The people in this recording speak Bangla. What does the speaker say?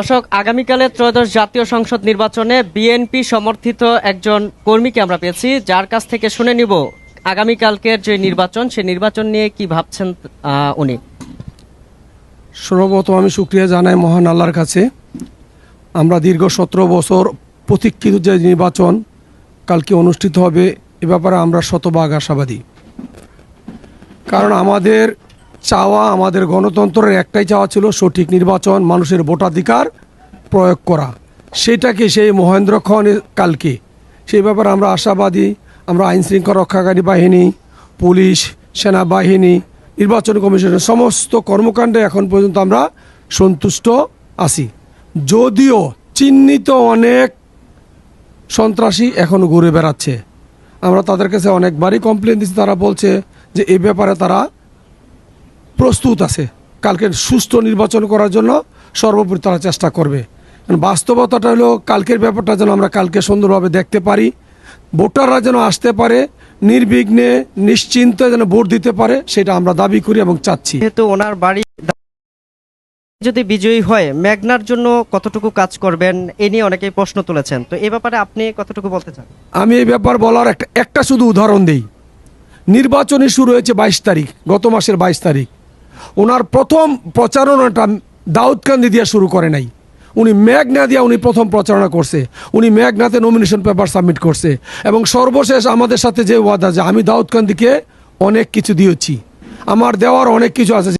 দর্শক আগামীকালে ত্রয়োদশ জাতীয় সংসদ নির্বাচনে বিএনপি সমর্থিত একজন কর্মীকে আমরা পেয়েছি, যার কাছ থেকে শুনে নিব আগামীকালকের যে নির্বাচন সেই নির্বাচন নিয়ে কি ভাবছেন উনি? সর্বপ্রথম আমি শুক্রিয়া জানাই মহান আল্লাহর কাছে। আমরা দীর্ঘ সতেরো বছর প্রতীক্ষিত যে নির্বাচন কালকে অনুষ্ঠিত হবে, এ ব্যাপারে আমরা শতভাগ আশাবাদী। কারণ আমাদের চাওয়া আমাদের গণতন্ত্রের একটাই চাওয়া ছিল সঠিক নির্বাচন, মানুষের ভোটাধিকার প্রয়োগ করা। সেটাকে সেই মহেন্দ্রক্ষণ কালকে। সেই ব্যাপারে আমরা আশাবাদী, আমরা আইন শৃঙ্খলা রক্ষাকারী বাহিনী, পুলিশ, সেনাবাহিনী, নির্বাচন কমিশনের সমস্ত কর্মকাণ্ডে এখন পর্যন্ত আমরা সন্তুষ্ট আছি। যদিও চিহ্নিত অনেক সন্ত্রাসী এখন ঘুরে বেড়াচ্ছে। আমরা তাদের কাছে অনেকবারই কমপ্লেন দিচ্ছি তারা বলছে যে এই ব্যাপারে তারা প্রস্তুত আছে। কালকে সুষ্ঠু নির্বাচন করার জন্য সর্বোপরি তারা চেষ্টা করবে। বাস্তবতাটা হলো কালকের ব্যাপারটা যেন আমরা কালকে সুন্দরভাবে দেখতে পারি। ভোটাররা যেন আসতে পারে নির্বিঘ্নে নিশ্চিন্তে যেন ভোট দিতে পারে সেটা আমরা দাবি করি এবং চাচ্ছি। যেহেতু ওনার বাড়ি যদি বিজয়ী হয় মেঘনার জন্য কতটুকু কাজ করবেন এ নিয়ে অনেকেই প্রশ্ন তুলেছেন। তো এ ব্যাপারে আপনি কতটুকু বলতে চান? আমি এই ব্যাপার বলার একটা একটা শুধু উদাহরণ দিই। নির্বাচনী শুরু হয়েছে বাইশ তারিখ গত মাসের বাইশ তারিখ। ওনার প্রথম প্রচারণাটা দাউদকান্দি দিয়ে শুরু করে নাই। উনি মেঘনা দিয়া উনি প্রথম প্রচারণা করছে। উনি মেঘনাতে নমিনেশন পেপার সাবমিট করছে। এবং সর্বশেষ আমাদের সাথে যে ওয়াদা যে আমি দাউদকান্দিকে অনেক কিছু দিয়েছি। আমার দেওয়ার অনেক কিছু আছে।